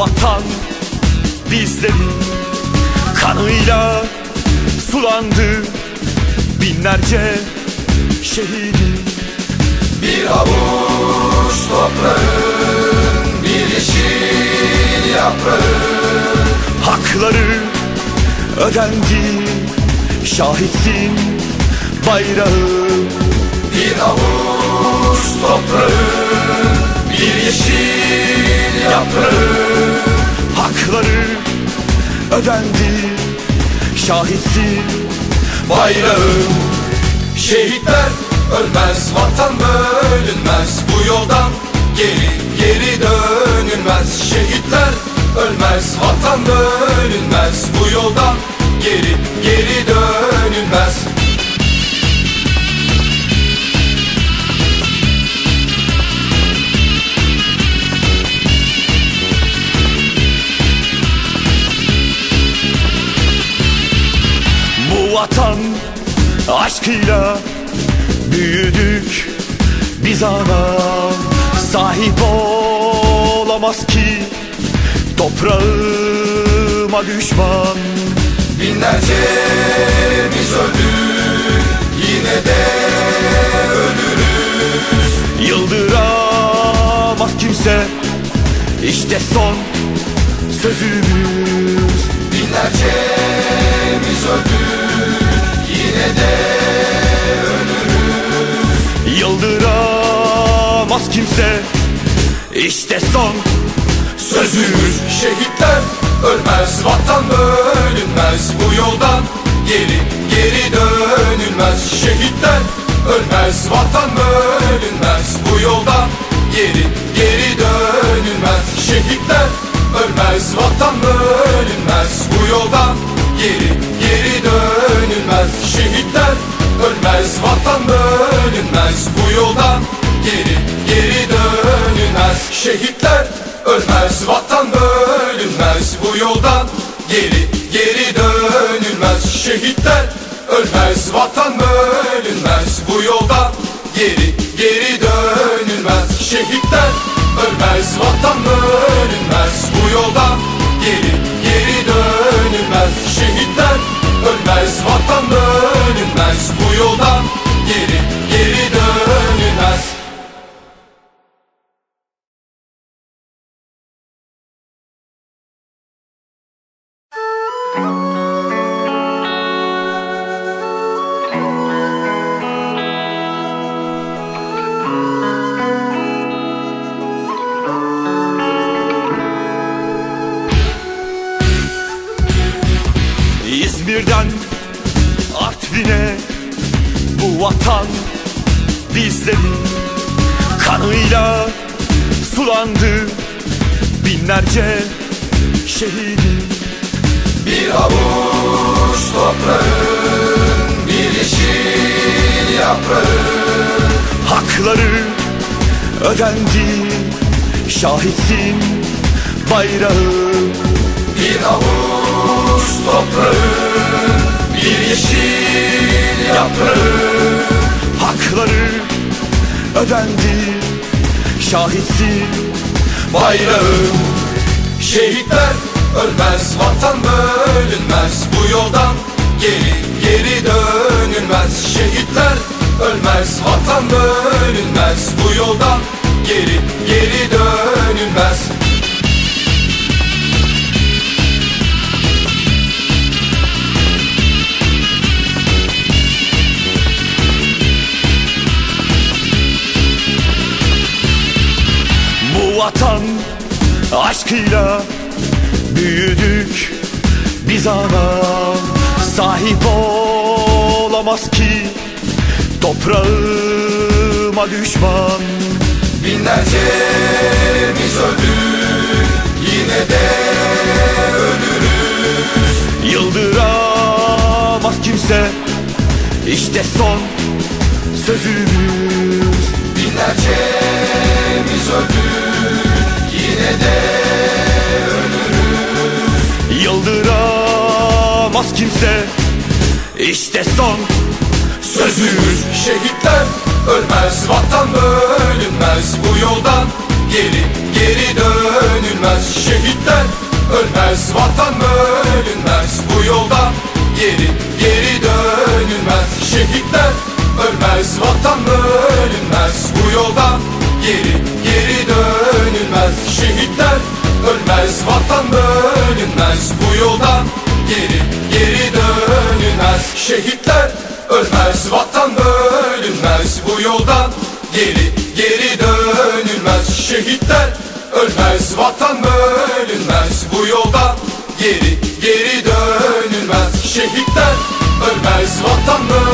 vatan bizlerin kanıyla sulandı binlerce şehidin Bir avuç toprağın bir yeşil yaprağı. Hakları ödendi şahitsin bayrağı. Bir avuç toprağın bir yeşil yaprağı hakları ödendi. Şahitsin Bayrağı Şehitler ölmez vatan bölünmez. Bu yoldan geri geri dönülmez. Şehitler ölmez vatan bölünmez. Bu yoldan geri geri vatan aşkıyla büyüdük biz ana. Sahip olamaz ki toprağıma düşman. Binlerce biz öldük yine de ölürüz. Yıldıramaz kimse işte son sözümüz. Binlerce kimse. İşte son Sözümüz şehitler ölmez vatan bölünmez. Bu yoldan geri geri dönülmez. Şehitler ölmez vatan bölünmez. Bu yoldan geri geri dönülmez. Şehitler ölmez vatan bölünmez Şehitler. Ölmez vatan bölünmez Bu yoldan. Geri geri dönülmez Şehitler. Ölmez vatan bölünmez Bu yoldan. Geri geri dönülmez Şehitler. Ölmez vatan bölünmez Bu yoldan. Geri bu vatan bizlerin kanıyla sulandı. Binlerce şehidin Bir avuç toprağın bir yeşil yaprağı. Hakları ödendi. Şahitsin bayrağı. Bir avuç toprağın bir yeşil yaprağı ödendi. Şahitsin Bayrağı. Şehitler ölmez vatan bölünmez. Bu yoldan geri geri dönülmez. Şehitler ölmez vatan bölünmez. Bu yoldan vatan aşkıyla büyüdük biz ana. Sahip olamaz ki toprağıma düşman. Binlerce biz öldük yine de ölürüz. Yıldıramaz kimse işte son sözümüz. Binlerce biz öldük kimse. İşte son Sözümüz. Şehitler ölmez Vatan bölünmez. Bu yoldan Geri geri dönülmez. Şehitler ölmez Vatan bölünmez. Bu yoldan Geri geri dönülmez. Şehitler ölmez Vatan bölünmez. Bu yoldan Geri geri dönülmez. Şehitler ölmez Vatan bölünmez. Bu yoldan Geri geri Şehitler ölmez Vatan bölünmez bu yoldan. Geri geri dönülmez. Şehitler ölmez Vatan bölünmez bu yoldan. Geri geri dönülmez. Şehitler ölmez Vatan bölünmez